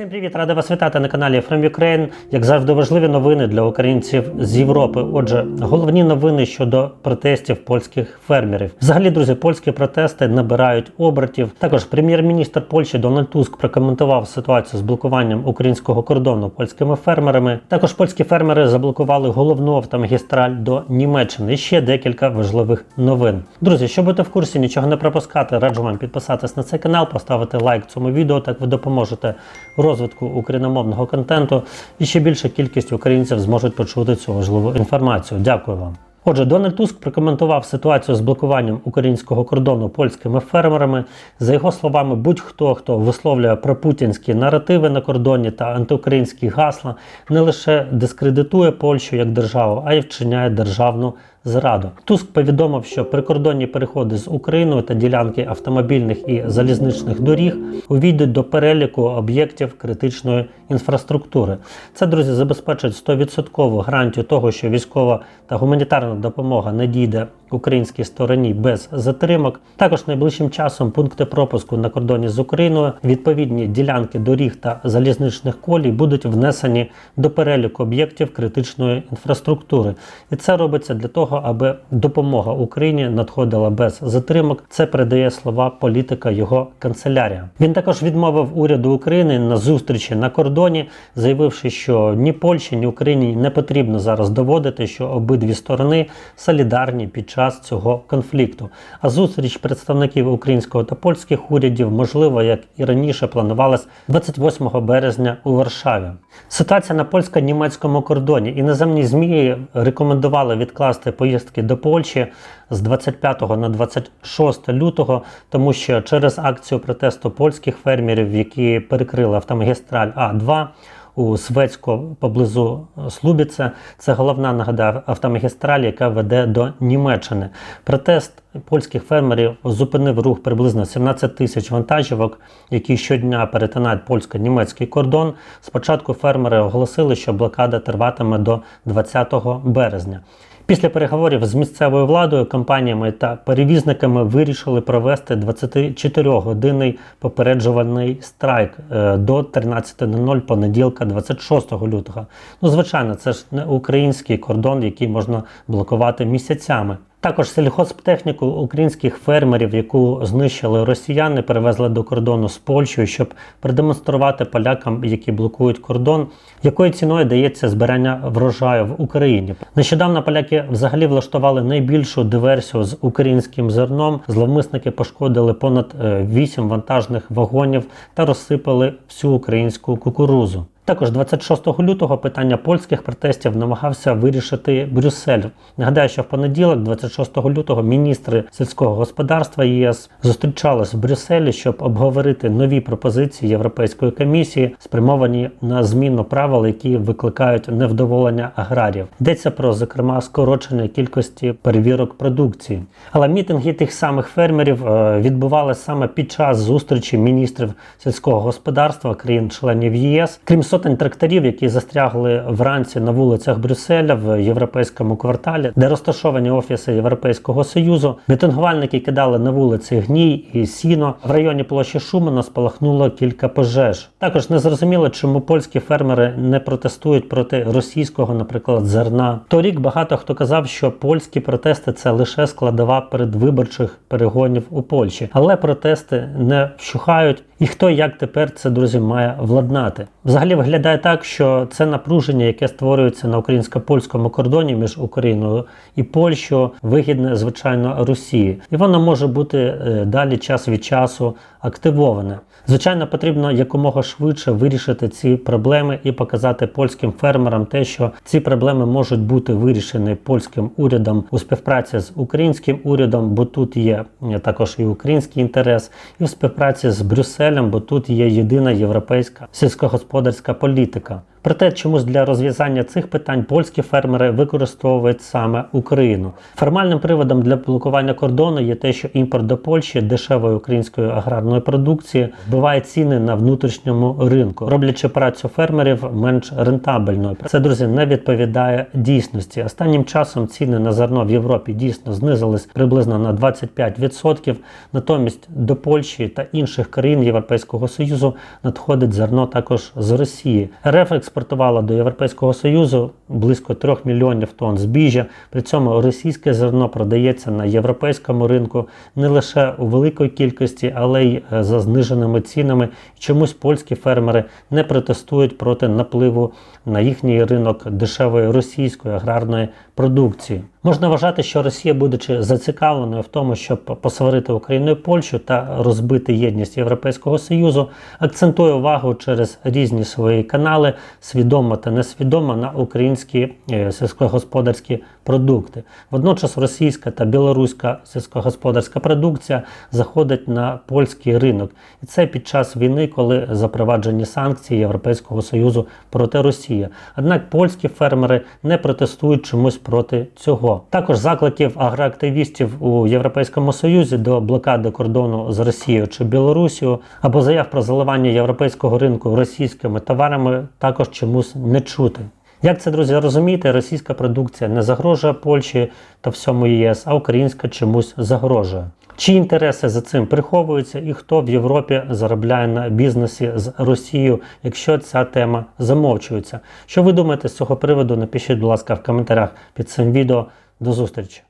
Всім привіт, рада вас вітати на каналі From Ukraine. Як завжди, важливі новини для українців з Європи. Отже, головні новини щодо протестів польських фермерів. Взагалі, друзі, польські протести набирають обертів. Також прем'єр-міністр Польщі Дональд Туск прокоментував ситуацію з блокуванням українського кордону польськими фермерами. Також польські фермери заблокували головну автомагістраль до Німеччини. І ще декілька важливих новин. Друзі, щоб бути в курсі, нічого не пропускати, раджу вам підписатись на цей канал, поставити лайк цьому відео. Так ви допоможете розвитку україномовного контенту, і ще більша кількість українців зможуть почути цю важливу інформацію. Дякую вам. Отже, Дональд Туск прокоментував ситуацію з блокуванням українського кордону польськими фермерами. За його словами, будь-хто, хто висловлює пропутінські наративи на кордоні та антиукраїнські гасла, не лише дискредитує Польщу як державу, а й вчиняє державну зраду. Туск повідомив, що прикордонні переходи з Україною та ділянки автомобільних і залізничних доріг увійдуть до переліку об'єктів критичної інфраструктури. Це, друзі, забезпечить 100% гарантію того, що військова та гуманітарна допомога не дійде українській стороні без затримок. Також найближчим часом пункти пропуску на кордоні з Україною, відповідні ділянки доріг та залізничних колій будуть внесені до переліку об'єктів критичної інфраструктури. І це робиться для того, аби допомога Україні надходила без затримок. Це передає слова політика його канцелярія. Він також відмовив уряду України на зустрічі на кордоні, заявивши, що ні Польщі, ні Україні не потрібно зараз доводити, що обидві сторони солідарні під час цього конфлікту. А зустріч представників українського та польських урядів, можливо, як і раніше планувалась 28 березня у Варшаві. Ситуація на польсько-німецькому кордоні. Іноземні змі рекомендували відкласти поїздки до Польщі з 25 на 26 лютого, тому що через акцію протесту польських фермерів, які перекрили автомагістраль А2 у Свецько поблизу Слубіце. Це головна нагадаю автомагістраль, яка веде до Німеччини. Протест польських фермерів зупинив рух приблизно 17 тисяч вантажівок, які щодня перетинають польсько-німецький кордон. Спочатку фермери оголосили, що блокада триватиме до 20 березня. Після переговорів з місцевою владою, компаніями та перевізниками вирішили провести 24-годинний попереджувальний страйк е, до 13.00 понеділка, 26 лютого. Ну, звичайно, це ж не український кордон, який можна блокувати місяцями. Також сільхозтехніку українських фермерів, яку знищили росіяни, перевезли до кордону з Польщею, щоб продемонструвати полякам, які блокують кордон, якою ціною дається збирання врожаю в Україні. Нещодавно поляки взагалі влаштували найбільшу диверсію з українським зерном. Зловмисники пошкодили понад 8 вантажних вагонів та розсипали всю українську кукурузу. Також 26 лютого питання польських протестів намагався вирішити Брюссель. Нагадаю, що в понеділок, 26 лютого, міністри сільського господарства ЄС зустрічались в Брюсселі, щоб обговорити нові пропозиції Європейської комісії, спрямовані на зміну правил, які викликають невдоволення аграріїв. Йдеться про зокрема скорочення кількості перевірок продукції. Але мітинги тих самих фермерів е, відбувалися саме під час зустрічі міністрів сільського господарства країн-членів ЄС. Крім сотень тракторів, які застрягли вранці на вулицях Брюсселя в європейському кварталі, де розташовані офіси Європейського союзу. Мітингувальники кидали на вулиці гній і сіно. В районі площі Шумана спалахнуло кілька пожеж. Також не зрозуміло, чому польські фермери не протестують проти російського, наприклад, зерна. Торік багато хто казав, що польські протести це лише складова передвиборчих перегонів у Польщі, але протести не вщухають. І хто як тепер це друзі має владнати? Взагалі виглядає так, що це напруження, яке створюється на українсько-польському кордоні між Україною і Польщею, вигідне, звичайно, Росії, і воно може бути е, далі час від часу активоване. Звичайно, потрібно якомога швидше вирішити ці проблеми і показати польським фермерам те, що ці проблеми можуть бути вирішені польським урядом у співпраці з українським урядом, бо тут є е, також і український інтерес, і в співпраці з Брюсселем, бо тут є єдина європейська сільськогосподарська політика. Проте чомусь для розв'язання цих питань польські фермери використовують саме Україну. Формальним приводом для блокування кордону є те, що імпорт до Польщі дешевої української аграрної продукції вбиває ціни на внутрішньому ринку, роблячи працю фермерів менш рентабельною. Це друзі не відповідає дійсності. Останнім часом ціни на зерно в Європі дійсно знизились приблизно на 25%. Натомість до Польщі та інших країн Європейського Союзу надходить зерно також з Росії. РФ експортувала до Європейського Союзу близько 3 мільйонів тонн збіжжя. При цьому російське зерно продається на європейському ринку не лише у великій кількості, але й е, за зниженими цінами. Чомусь польські фермери не протестують проти напливу на їхній ринок дешевої російської аграрної продукції. Можна вважати, що Росія, будучи зацікавленою в тому, щоб посварити Україну і Польщу та розбити єдність Європейського Союзу, акцентує увагу через різні свої канали, свідомо та несвідомо на українські е, сільськогосподарські продукти. Водночас російська та білоруська сільськогосподарська продукція заходить на польський ринок, і це під час війни, коли запроваджені санкції Європейського Союзу проти Росії. Однак польські фермери не протестують чомусь проти цього. Також закликів агроактивістів у Європейському Союзі до блокади кордону з Росією чи Білорусією або заяв про заливання європейського ринку російськими товарами також чомусь не чути. Як це, друзі, розумієте, російська продукція не загрожує Польщі та всьому ЄС, а українська чомусь загрожує. Чи інтереси за цим приховуються, і хто в Європі заробляє на бізнесі з Росією, якщо ця тема замовчується? Що ви думаєте з цього приводу? Напишіть, будь ласка, в коментарях під цим відео. До зустрічі!